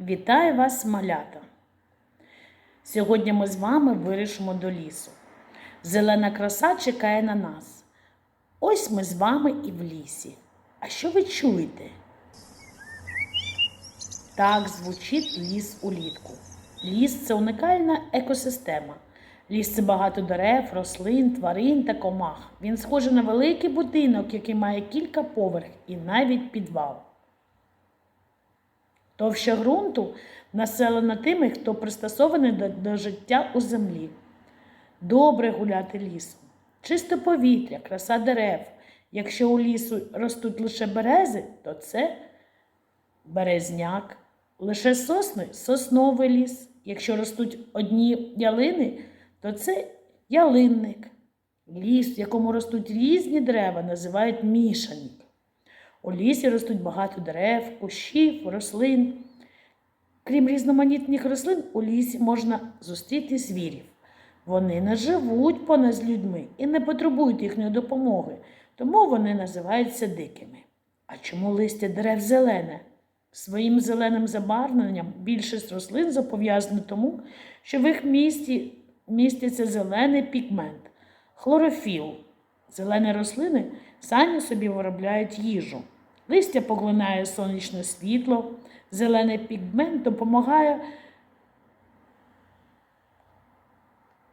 Вітаю вас, малята! Сьогодні ми з вами вирішимо до лісу. Зелена краса чекає на нас. Ось ми з вами і в лісі. А що ви чуєте? Так звучить ліс улітку. Ліс це унікальна екосистема. Ліс це багато дерев, рослин, тварин та комах. Він схожий на великий будинок, який має кілька поверх і навіть підвал. Товща ґрунту населена тими, хто пристосований до, до життя у землі. Добре гуляти лісом, чисте повітря, краса дерев. Якщо у лісу ростуть лише берези, то це березняк. Лише сосни сосновий ліс. Якщо ростуть одні ялини, то це ялинник. Ліс, в якому ростуть різні дерева, називають мішаник. У лісі ростуть багато дерев, кущів, рослин. Крім різноманітних рослин, у лісі можна зустріти звірів. Вони не живуть понад людьми і не потребують їхньої допомоги, тому вони називаються дикими. А чому листя дерев зелене? Своїм зеленим забарвленням більшість рослин зобов'язана тому, що в їх місті міститься зелений пігмент хлорофіл. Зелені рослини самі собі виробляють їжу. Листя поглинає сонячне світло, зелений пігмент допомагає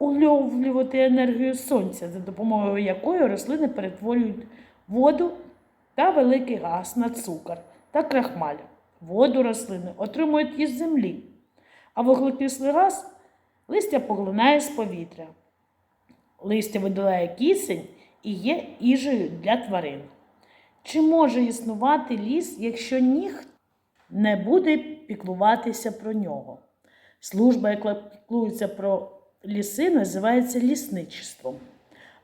уловлювати енергію сонця, за допомогою якої рослини перетворюють воду та великий газ на цукор та крахмаль. Воду рослини отримують із землі, а вуглекислий газ листя поглинає з повітря. Листя виділяє кисень і є їжею для тварин. Чи може існувати ліс, якщо ніхто не буде піклуватися про нього? Служба, яка піклується про ліси, називається лісничеством,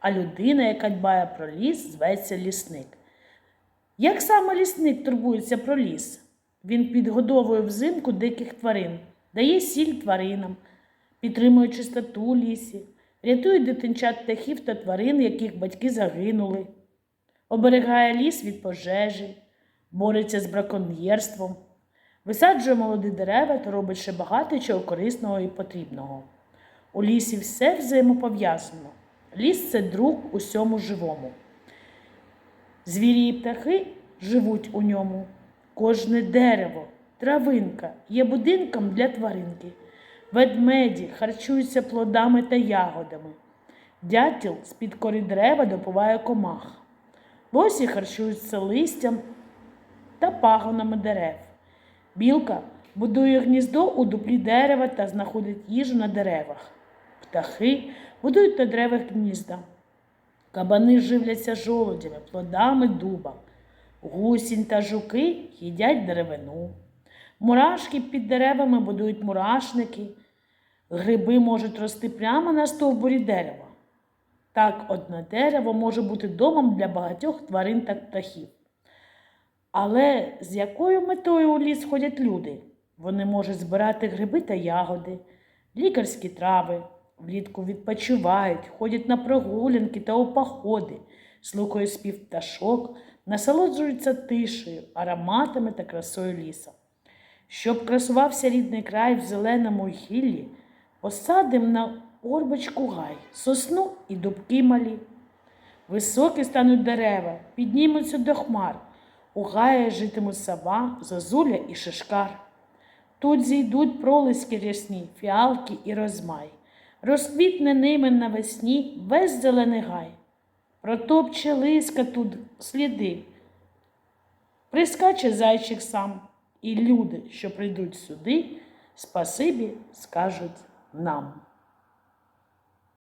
а людина, яка дбає про ліс, зветься лісник. Як саме лісник турбується про ліс? Він підгодовує взимку диких тварин, дає сіль тваринам, підтримує чистоту лісі, рятує дитинчат птахів та тварин, яких батьки загинули, оберігає ліс від пожежі, бореться з браконьєрством, висаджує молоді дерева та робить ще багато чого корисного і потрібного. У лісі все взаємопов'язано. Ліс це друг усьому живому. Звірі і птахи живуть у ньому. Кожне дерево, травинка є будинком для тваринки. Ведмеді харчуються плодами та ягодами. Дятел з-під кори дерева допиває комах. Лосі харчуються листям та пагонами дерев. Білка будує гніздо у дуплі дерева та знаходить їжу на деревах. Птахи будують на деревах гнізда. Кабани живляться жолудями, плодами дуба. Гусінь та жуки їдять деревину. Мурашки під деревами будують мурашники. Гриби можуть рости прямо на стовбурі дерева. Так, одне дерево може бути домом для багатьох тварин та птахів. Але з якою метою у ліс ходять люди? Вони можуть збирати гриби та ягоди, лікарські трави, влітку відпочивають, ходять на прогулянки та у походи, слухають спів пташок, насолоджуються тишею, ароматами та красою ліса. Щоб красувався рідний край в зеленому гіллі, посадим на орбочку гай, сосну і дубки малі. Високі стануть дерева, піднімуться до хмар, у гаї житимуть сова, зозуля і шишкар. Тут зійдуть пролиски рясні, фіалки і розмай. Розквітне ними навесні весь зелений гай. Протопче лиска тут сліди. Прискаче зайчик сам, і люди, що прийдуть сюди, спасибі скажуть нам.